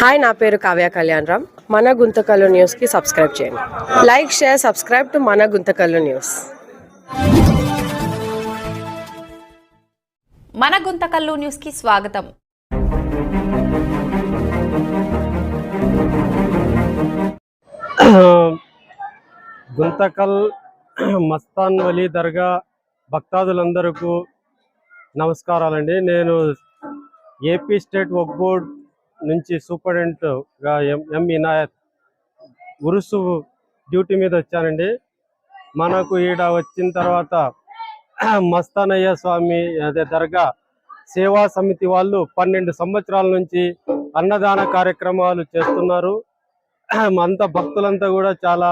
Hi నా పేరు కావ్య కళ్యాణ్ రామ్. మన గుంతకల్లు న్యూస్కి సబ్స్క్రైబ్ చేయండి. లైక్ షేర్ సబ్స్క్రైబ్ టు మన గుంతకల్లు న్యూస్. మన గుంతకల్లు న్యూస్కి స్వాగతం. గుంతకల్ మస్తాన్ వలీ దర్గా భక్తాదులందరకు నమస్కారాలండి. నేను ఏపీ స్టేట్ వక్ బోర్డ్ నుంచి సూపరింటెండెంట్గా M M Inayat Urs duty మీద వచ్చానండి. మనకు ఈడ వచ్చిన తర్వాత మస్తానయ్య స్వామి అదే దర్గా సేవా సమితి వాళ్ళు పన్నెండు సంవత్సరాల నుంచి అన్నదాన కార్యక్రమాలు చేస్తున్నారు. అంత భక్తులంతా కూడా చాలా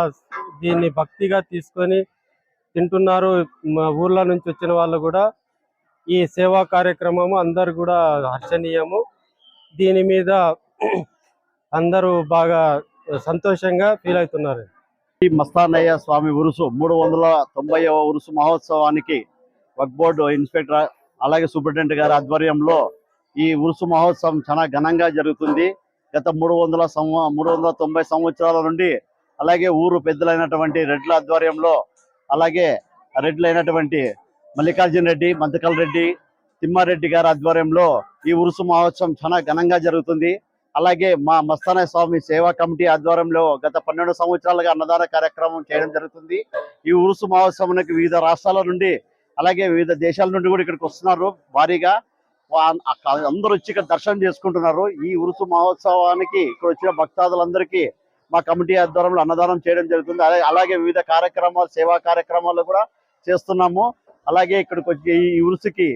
దీన్ని భక్తిగా తీసుకొని తింటున్నారు. మా ఊర్ల నుంచి వచ్చిన వాళ్ళు కూడా ఈ సేవా కార్యక్రమము అందరు కూడా హర్షణీయము. దీని మీద అందరూ బాగా సంతోషంగా ఫీల్ అవుతున్నారు. ఈ మస్తానయ్య స్వామి ఉరుసు మూడు వందల తొంభై ఉరుసు మహోత్సవానికి వక్ బోర్డు ఇన్స్పెక్టర్ అలాగే సూపరింటెండెంట్ గారి ఆధ్వర్యంలో ఈ ఉరుసు మహోత్సవం చాలా ఘనంగా జరుగుతుంది. గత మూడు వందల మూడు వందల తొంభై సంవత్సరాల నుండి అలాగే ఊరు పెద్దలైనటువంటి రెడ్ల ఆధ్వర్యంలో అలాగే రెడ్లైనటువంటి మల్లికార్జున రెడ్డి మంతకల్ రెడ్డి తిమ్మారెడ్డి గారి ఆధ్వర్యంలో ఈ ఉరుసు మహోత్సవం చాలా ఘనంగా జరుగుతుంది. అలాగే మా మస్తాన స్వామి సేవా కమిటీ ఆధ్వర్యంలో గత పన్నెండు సంవత్సరాలుగా అన్నదాన కార్యక్రమం చేయడం జరుగుతుంది. ఈ ఉరుసు మహోత్సవానికి వివిధ రాష్ట్రాల నుండి అలాగే వివిధ దేశాల నుండి కూడా ఇక్కడికి వస్తున్నారు. భారీగా అందరూ వచ్చి ఇక్కడ దర్శనం చేసుకుంటున్నారు. ఈ ఉరుసు మహోత్సవానికి ఇక్కడ వచ్చిన భక్తాదులందరికీ మా కమిటీ ఆధ్వర్యంలో అన్నదానం చేయడం జరుగుతుంది. అలాగే అలాగే వివిధ కార్యక్రమాలు సేవా కార్యక్రమాలు కూడా చేస్తున్నాము. అలాగే ఇక్కడికి వచ్చి ఈ ఉరుసుకి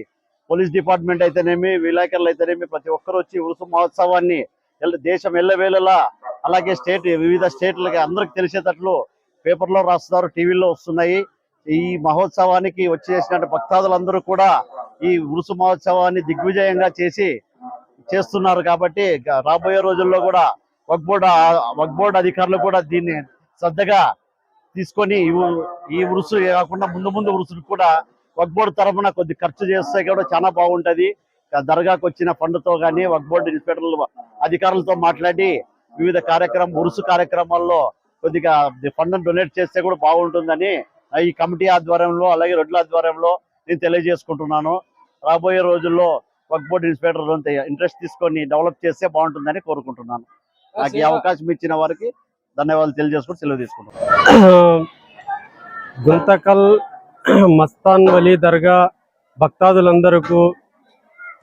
పోలీస్ డిపార్ట్మెంట్ అయితేనేమి విలేకరులు అయితేనేమి ప్రతి ఒక్కరు వచ్చి ఉరుసు మహోత్సవాన్ని దేశం ఎల్లవేళలా అలాగే స్టేట్ వివిధ స్టేట్లకి అందరికి తెలిసేటట్లు పేపర్లో రాస్తున్నారు టీవీలో వస్తున్నాయి. ఈ మహోత్సవానికి వచ్చేసిన భక్తాదులందరూ కూడా ఈ ఉరుసు మహోత్సవాన్ని దిగ్విజయంగా చేసి చేస్తున్నారు కాబట్టి రాబోయే రోజుల్లో కూడా వక్ బోర్డు వక్ అధికారులు కూడా దీన్ని శ్రద్ధగా తీసుకొని ఈ ఈ ఉరుసు కాకుండా ముందు ముందు ఉరుసులు కూడా వక్ బోర్డు తరఫున కొద్ది ఖర్చు చేస్తే కూడా చాలా బాగుంటది. దర్గాకు వచ్చిన ఫండ్తో కానీ వక్ బోర్డు ఇన్స్పెక్టర్లు అధికారులతో మాట్లాడి వివిధ కార్యక్రమం ఉరుసు కార్యక్రమాల్లో కొద్దిగా ఫండ్ డొనేట్ చేస్తే కూడా బాగుంటుందని ఈ కమిటీ ఆధ్వర్యంలో అలాగే రొడ్ల ఆధ్వర్యంలో నేను తెలియజేసుకుంటున్నాను. రాబోయే రోజుల్లో వక్ బోర్డు ఇన్స్పెక్టర్ అంత ఇంట్రెస్ట్ తీసుకొని డెవలప్ చేస్తే బాగుంటుందని కోరుకుంటున్నాను. నాకు ఈ అవకాశం ఇచ్చిన వారికి ధన్యవాదాలు తెలియజేసుకుని సెలవు తీసుకుంటున్నాను. గుంతకల్ మస్తాన్ వలీ దర్గా భక్తాదులందరకు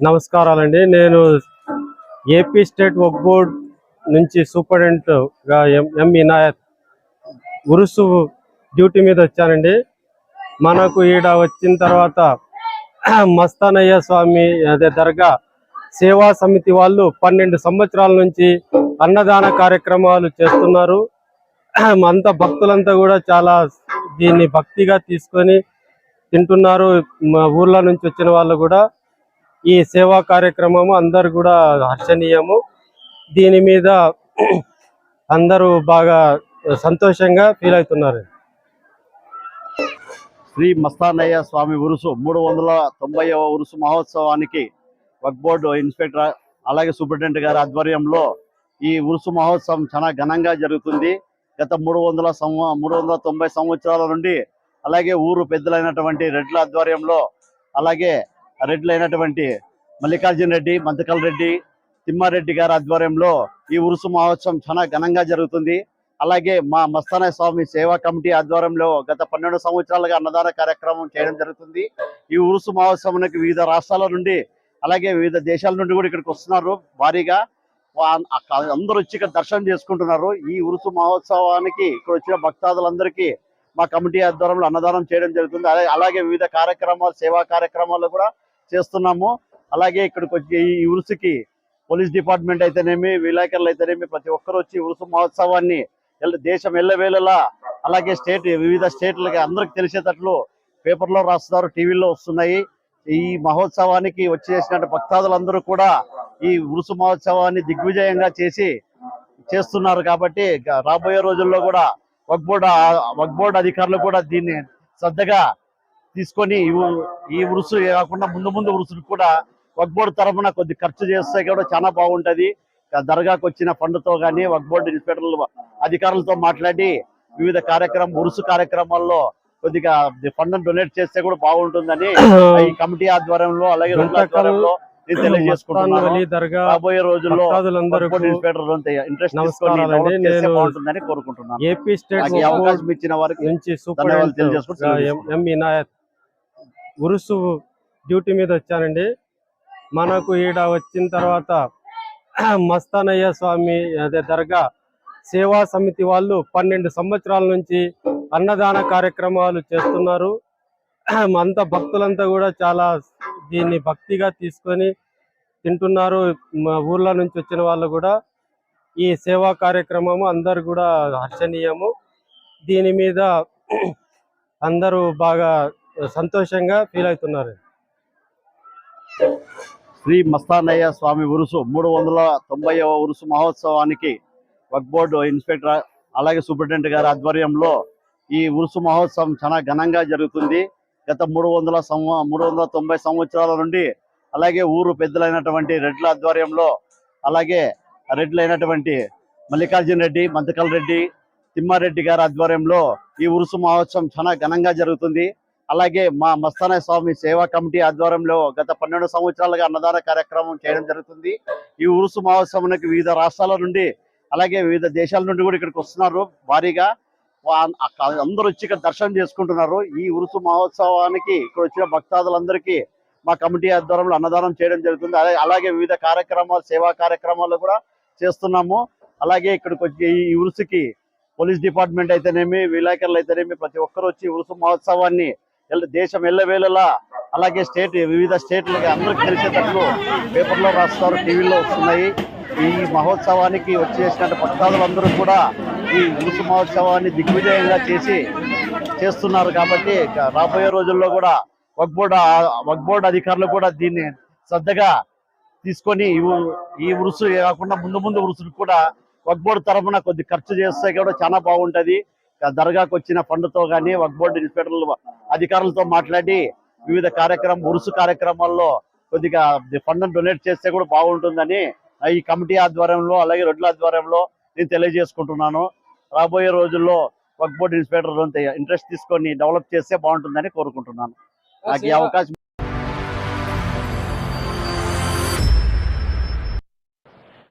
నమస్కారాలండి. నేను ఏపీ స్టేట్ వక్ బోర్డ్ నుంచి సూపరింటెండెంట్గా M M Inayat Urs duty మీద వచ్చానండి. మనకు ఈడ వచ్చిన తర్వాత మస్తానయ్య స్వామి అదే దర్గా సేవా సమితి వాళ్ళు పన్నెండు సంవత్సరాల నుంచి అన్నదాన కార్యక్రమాలు చేస్తున్నారు. అంత భక్తులంతా కూడా చాలా దీన్ని భక్తిగా తీసుకొని తింటున్నారు. మా ఊర్ల నుంచి వచ్చిన వాళ్ళు కూడా ఈ సేవా కార్యక్రమము అందరు కూడా హర్షణీయము. దీని మీద అందరూ బాగా సంతోషంగా ఫీల్ అవుతున్నారు. శ్రీ మస్తానయ్య స్వామి ఉరుసు మూడు వందల తొంభై ఉరుసు మహోత్సవానికి వక్ బోర్డు ఇన్స్పెక్టర్ అలాగే సూపరింటెండెంట్ గారి ఆధ్వర్యంలో ఈ ఉరుసు మహోత్సవం చాలా ఘనంగా జరుగుతుంది. గత మూడు వందల సంవ మూడు వందల తొంభై సంవత్సరాల నుండి అలాగే ఊరు పెద్దలైనటువంటి రెడ్ల ఆధ్వర్యంలో అలాగే రెడ్లైనటువంటి మల్లికార్జున రెడ్డి మంతకల్ రెడ్డి తిమ్మారెడ్డి గారి ఆధ్వర్యంలో ఈ ఉరుసు మహోత్సవం చాలా ఘనంగా జరుగుతుంది. అలాగే మా మస్తాన స్వామి సేవా కమిటీ ఆధ్వర్యంలో గత పన్నెండు సంవత్సరాలుగా అన్నదాన కార్యక్రమం చేయడం జరుగుతుంది. ఈ ఉరుసు మహోత్సవానికి వివిధ రాష్ట్రాల నుండి అలాగే వివిధ దేశాల నుండి కూడా ఇక్కడికి వస్తున్నారు. భారీగా అందరూ వచ్చి ఇక్కడ దర్శనం చేసుకుంటున్నారు. ఈ ఉరుసు మహోత్సవానికి ఇక్కడ వచ్చిన భక్తాదులందరికీ మా కమిటీ ఆధ్వర్యంలో అన్నదానం చేయడం జరుగుతుంది. అలాగే అలాగే వివిధ కార్యక్రమాలు సేవా కార్యక్రమాలు కూడా చేస్తున్నాము. అలాగే ఇక్కడికి వచ్చి ఈ ఉరుసుకి పోలీస్ డిపార్ట్మెంట్ అయితేనేమి విలేకరులు అయితేనేమి ప్రతి ఒక్కరు వచ్చి ఉరుసు మహోత్సవాన్ని దేశం ఎల్లవేళలా అలాగే స్టేట్ వివిధ స్టేట్లకి అందరికి తెలిసేటట్లు పేపర్లో రాస్తున్నారు టీవీలో వస్తున్నాయి. ఈ మహోత్సవానికి వచ్చేసిన భక్తాదులందరూ కూడా ఈ ఉరుసు మహోత్సవాన్ని దిగ్విజయంగా చేసి చేస్తున్నారు కాబట్టి రాబోయే రోజుల్లో కూడా వక్ బోర్డు వక్ బోర్డు అధికారులు కూడా దీన్ని శ్రద్ధగా తీసుకొని ఈ ఉరుసు కాకుండా ముందు ముందు ఉరుసులు కూడా వక్ బోర్డు తరఫున కొద్ది ఖర్చు చేస్తే కూడా చాలా బాగుంటది. దర్గాకు వచ్చిన ఫండ్తో కానీ వక్ బోర్డు ఇన్స్పెక్టర్లు అధికారులతో మాట్లాడి వివిధ కార్యక్రమం ఉరుసు కార్యక్రమాల్లో కొద్దిగా ఫండ్ డొనేట్ చేస్తే కూడా బాగుంటుందని ఈ కమిటీ ఆధ్వర్యంలో అలాగే రెండు రాబోయే రోజుల్లో ఇంట్రెస్ట్ కోరుకుంటున్నాను. ఏపీ స్టేట్ అవకాశం ఇచ్చిన వారికి నుంచి ఉరుసు డ్యూటీ మీద వచ్చానండి. మనకు ఈడ వచ్చిన తర్వాత మస్తానయ్య స్వామి అదే దర్గా సేవా సమితి వాళ్ళు పన్నెండు సంవత్సరాల నుంచి అన్నదాన కార్యక్రమాలు చేస్తున్నారు. అంత భక్తులంతా కూడా చాలా దీన్ని భక్తిగా తీసుకొని తింటున్నారు. మా ఊర్ల నుంచి వచ్చిన వాళ్ళు కూడా ఈ సేవా కార్యక్రమము అందరు కూడా హర్షణీయము. దీని మీద అందరూ బాగా సంతోషంగా ఫీల్ అవుతున్నారు. శ్రీ మస్తానయ్య స్వామి ఉరుసు మూడు వందల తొంభై ఉరుసు మహోత్సవానికి వక్ బోర్డు ఇన్స్పెక్టర్ అలాగే సూపరింటెండెంట్ గారి ఆధ్వర్యంలో ఈ ఉరుసు మహోత్సవం చాలా ఘనంగా జరుగుతుంది. గత మూడు వందల మూడు వందల తొంభై సంవత్సరాల నుండి అలాగే ఊరు పెద్దలైనటువంటి రెడ్ల ఆధ్వర్యంలో అలాగే రెడ్లైనటువంటి మల్లికార్జున రెడ్డి మంతకల్ రెడ్డి తిమ్మారెడ్డి గారి ఆధ్వర్యంలో ఈ ఉరుసు మహోత్సవం చాలా ఘనంగా జరుగుతుంది. అలాగే మా మస్తానయ్య స్వామి సేవా కమిటీ ఆధ్వర్యంలో గత పన్నెండు సంవత్సరాలుగా అన్నదాన కార్యక్రమం చేయడం జరుగుతుంది. ఈ ఉరుసు మహోత్సవానికి వివిధ రాష్ట్రాల నుండి అలాగే వివిధ దేశాల నుండి కూడా ఇక్కడికి వస్తున్నారు. భారీగా అందరూ వచ్చి ఇక్కడ దర్శనం చేసుకుంటున్నారు. ఈ ఉరుసు మహోత్సవానికి ఇక్కడ వచ్చిన భక్తాదులందరికీ మా కమిటీ ఆధ్వర్యంలో అన్నదానం చేయడం జరుగుతుంది. అలాగే అలాగే వివిధ కార్యక్రమాలు సేవా కార్యక్రమాలు కూడా చేస్తున్నాము. అలాగే ఇక్కడికి వచ్చి ఈ ఉరుసుకి పోలీస్ డిపార్ట్మెంట్ అయితేనేమి విలేకరులు అయితేనేమి ప్రతి ఒక్కరు వచ్చి ఉరుసు మహోత్సవాన్ని దేశం ఎల్లవేళలా అలాగే స్టేట్ వివిధ స్టేట్లకి అందరికి తెలిసేటట్లు పేపర్లో రాస్తారు టీవీలో వస్తున్నాయి. ఈ మహోత్సవానికి వచ్చేసిన భక్తాదులందరూ కూడా ఈ ఉరుసు మహోత్సవాన్ని దిగ్విజయంగా చేసి చేస్తున్నారు కాబట్టి రాబోయే రోజుల్లో కూడా వక్ బోర్డు వక్ బోర్డు అధికారులు కూడా దీన్ని శ్రద్ధగా తీసుకొని ఈ ఉరుసు కాకుండా ముందు ముందు ఉరుసులు కూడా వక్ బోర్డు తరఫున కొద్ది ఖర్చు చేస్తే కూడా చాలా బాగుంటది. దర్గాకు వచ్చిన ఫండ్తో కానీ వక్ బోర్డు ఇన్స్పెక్టర్లు అధికారులతో మాట్లాడి వివిధ కార్యక్రమం ఉరుసు కార్యక్రమాల్లో కొద్దిగా ఫండ్ డొనేట్ చేస్తే కూడా బాగుంటుందని ఈ కమిటీ ఆధ్వర్యంలో అలాగే రెడ్ల ఆధ్వర్యంలో నేను తెలియజేసుకుంటున్నాను. రాబోయే రోజుల్లో వక్ బోర్డు ఇన్స్పెక్టర్ ఇంట్రెస్ట్ తీసుకొని డెవలప్ చేస్తే బాగుంటుందని కోరుకుంటున్నాను. నాకు ఈ అవకాశం